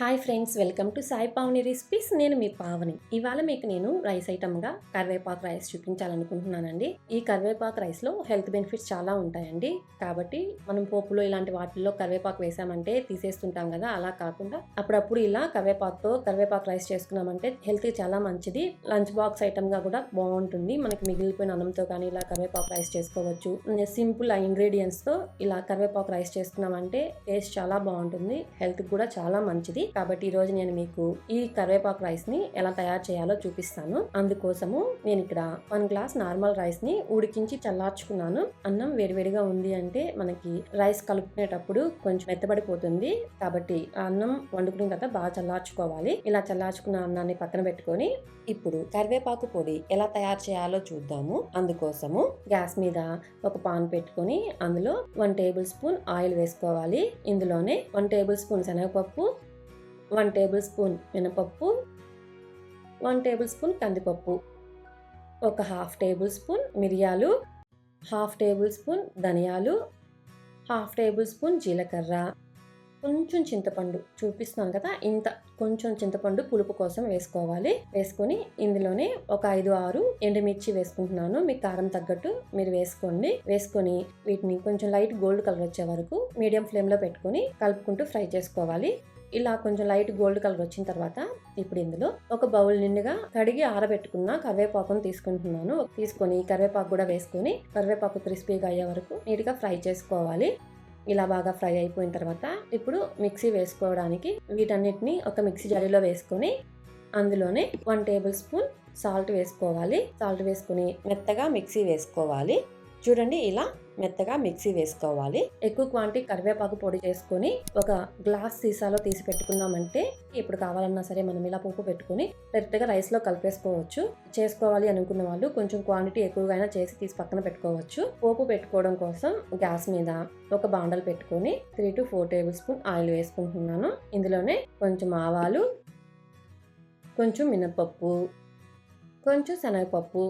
Hi friends welcome to Sai Pavani recipes. నేను మీ పావని. ఇవాళ మీకు నేను రైస్ ఐటమ్గా కరివేపాకు రైస్ చూపించాలనుకుంటున్నానండి. ఈ కరివేపాకు రైస్లో హెల్త్ బెనిఫిట్స్ చాలా ఉంటాయండి. కాబట్టి మనం పోపులో ఇలాంటి వాటిల్లో కరివేపాకు వేసామంటే తీసేస్తుంటాం కదా అలా కాకుండా అప్పుడప్పుడు ఇలా కరివేపాకుతో కరివేపాకు రైస్ చేసుకున్నామంటే హెల్త్కి చాలా మంచిది. లంచ్ బాక్స్ ఐటమ్గా కూడా బాగుంటుంది. మనకి మిగిలిపోయిన అన్నంతో కానీ ఇలా కరివేపాకు రైస్ చేసుకోవచ్చు. సింపుల్ ఇంగ్రీడియంట్స్తో ఇలా కరివేపాకు రైస్ చేసుకున్నామంటే టేస్ట్ చాలా బాగుంటుంది. హెల్త్కి కూడా చాలా మంచిది. కాబట్టి ఈరోజు నేను మీకు ఈ కరివేపాకు రైస్ని ఎలా తయారు చేయాలో చూపిస్తాను. అందుకోసము నేను ఇక్కడ వన్ గ్లాస్ నార్మల్ రైస్ని ఉడికించి చల్లార్చుకున్నాను. అన్నం వేడివేడిగా ఉంది అంటే మనకి రైస్ కలుపుకునేటప్పుడు కొంచెం మెత్తబడిపోతుంది. కాబట్టి అన్నం వండుకున్న తర్వాత బాగా చల్లార్చుకోవాలి. ఇలా చల్లార్చుకున్న అన్నాన్ని పక్కన పెట్టుకొని ఇప్పుడు కరివేపాకు పొడి ఎలా తయారు చేయాలో చూద్దాము. అందుకోసము గ్యాస్ మీద ఒక పాన్ పెట్టుకొని అందులో వన్ టేబుల్ స్పూన్ ఆయిల్ వేసుకోవాలి. ఇందులోనే వన్ టేబుల్ స్పూన్ శనగపప్పు వన్ టేబుల్ స్పూన్ మినపప్పు వన్ టేబుల్ స్పూన్ కందిపప్పు ఒక హాఫ్ టేబుల్ స్పూన్ మిరియాలు హాఫ్ టేబుల్ స్పూన్ ధనియాలు హాఫ్ టేబుల్ స్పూన్ జీలకర్ర. కొంచెం చింతపండు చూపిస్తున్నాను కదా ఇంత కొంచెం చింతపండు పులుపు కోసం వేసుకోవాలి. వేసుకొని ఇందులోనే ఒక ఐదు ఆరు ఎండుమిర్చి వేసుకుంటున్నాను. మీకు కారం తగ్గట్టు మీరు వేసుకోండి. వేసుకొని వీటిని కొంచెం లైట్ గోల్డ్ కలర్ వచ్చే వరకు మీడియం ఫ్లేమ్లో పెట్టుకొని కలుపుకుంటూ ఫ్రై చేసుకోవాలి. ఇలా కొంచెం లైట్ గోల్డ్ కలర్ వచ్చిన తర్వాత ఇప్పుడు ఇందులో ఒక బౌల్ నిండుగా కడిగి ఆరబెట్టుకున్న కరివేపాకును తీసుకుంటున్నాను. తీసుకొని కరివేపాకు కూడా వేసుకొని కరివేపాకు క్రిస్పీగా అయ్యే వరకు నీట్గా ఫ్రై చేసుకోవాలి. ఇలా బాగా ఫ్రై అయిపోయిన తర్వాత ఇప్పుడు మిక్సీ వేసుకోవడానికి వీటన్నిటిని ఒక మిక్సీ జాడీలో వేసుకొని అందులోనే వన్ టేబుల్ స్పూన్ సాల్ట్ వేసుకోవాలి. సాల్ట్ వేసుకొని మెత్తగా మిక్సీ వేసుకోవాలి. చూడండి ఇలా మెత్తగా మిక్సీ వేసుకోవాలి. ఎక్కువ క్వాంటిటీ కరివేపాకు పొడి చేసుకొని ఒక గ్లాస్ సీసాలో తీసి పెట్టుకున్నామంటే ఇప్పుడు కావాలన్నా సరే మనం ఇలా పోపు పెట్టుకుని డైరెక్ట్గా రైస్లో కలిపేసుకోవచ్చు. చేసుకోవాలి అనుకున్న వాళ్ళు కొంచెం క్వాంటిటీ ఎక్కువగా చేసి తీసి పక్కన పెట్టుకోవచ్చు. పోపు పెట్టుకోవడం కోసం గ్యాస్ మీద ఒక బాండలు పెట్టుకొని three to four tablespoon oil వేసుకుంటున్నాను. ఇందులోనే కొంచెం ఆవాలు కొంచెం మినపప్పు కొంచెం శనగపప్పు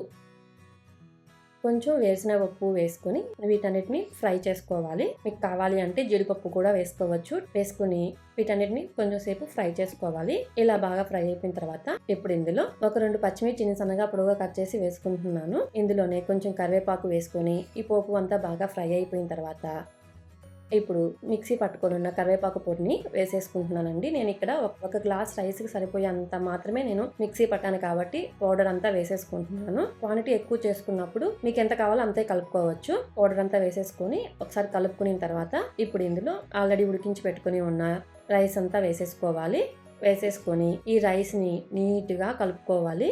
కొంచెం వేరుశనగపప్పు వేసుకొని వీటన్నిటిని ఫ్రై చేసుకోవాలి. మీకు కావాలి అంటే జీడిపప్పు కూడా వేసుకోవచ్చు. వేసుకుని వీటన్నిటిని కొంచెం సేపు ఫ్రై చేసుకోవాలి. ఇలా బాగా ఫ్రై అయిపోయిన తర్వాత ఇప్పుడు ఇందులో ఒక రెండు పచ్చిమిర్చిని సన్నగా పొడవుగా కట్ చేసి వేసుకుంటున్నాను. ఇందులోనే కొంచెం కరివేపాకు వేసుకొని ఈ పోపు అంతా బాగా ఫ్రై అయిపోయిన తర్వాత ఇప్పుడు మిక్సీ పట్టుకొని ఉన్న కరివేపాకు పొడిని వేసేసుకుంటున్నానండి. నేను ఇక్కడ ఒక గ్లాస్ రైస్కి సరిపోయేంత మాత్రమే నేను మిక్సీ పట్టాను కాబట్టి పౌడర్ అంతా వేసేసుకుంటున్నాను. క్వాంటిటీ ఎక్కువ చేసుకున్నప్పుడు మీకు ఎంత కావాలో అంతే కలుపుకోవచ్చు. పౌడర్ అంతా వేసేసుకొని ఒకసారి కలుపుకున్న తర్వాత ఇప్పుడు ఇందులో ఆల్రెడీ ఉడికించి పెట్టుకుని ఉన్న రైస్ అంతా వేసేసుకోవాలి. వేసేసుకొని ఈ రైస్ని నీట్గా కలుపుకోవాలి.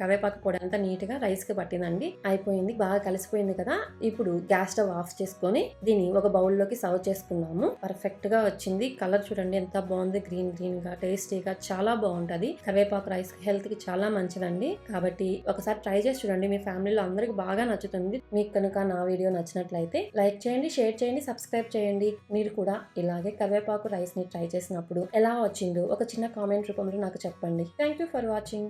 కరివేపాకు పొడి అంతా నీట్గా రైస్కి పట్టిందండి. అయిపోయింది. బాగా కలిసిపోయింది కదా. ఇప్పుడు గ్యాస్ స్టవ్ ఆఫ్ చేసుకొని దీన్ని ఒక బౌల్లోకి సర్వ్ చేసుకున్నాము పర్ఫెక్ట్గా వచ్చింది. కలర్ చూడండి ఎంత బాగుంది. గ్రీన్ గ్రీన్గా టేస్టీగా చాలా బాగుంటుంది. కరివేపాకు రైస్ హెల్త్కి చాలా మంచిదండి. కాబట్టి ఒకసారి ట్రై చేసి చూడండి. మీ ఫ్యామిలీలో అందరికి బాగా నచ్చుతుంది. మీకు కనుక నా వీడియో నచ్చినట్లయితే లైక్ చేయండి షేర్ చేయండి సబ్స్క్రైబ్ చేయండి. మీరు కూడా ఇలాగే కరివేపాకు రైస్ని ట్రై చేసినప్పుడు ఎలా వచ్చిందో ఒక చిన్న కామెంట్ రూపంలో నాకు చెప్పండి. Thank you for watching.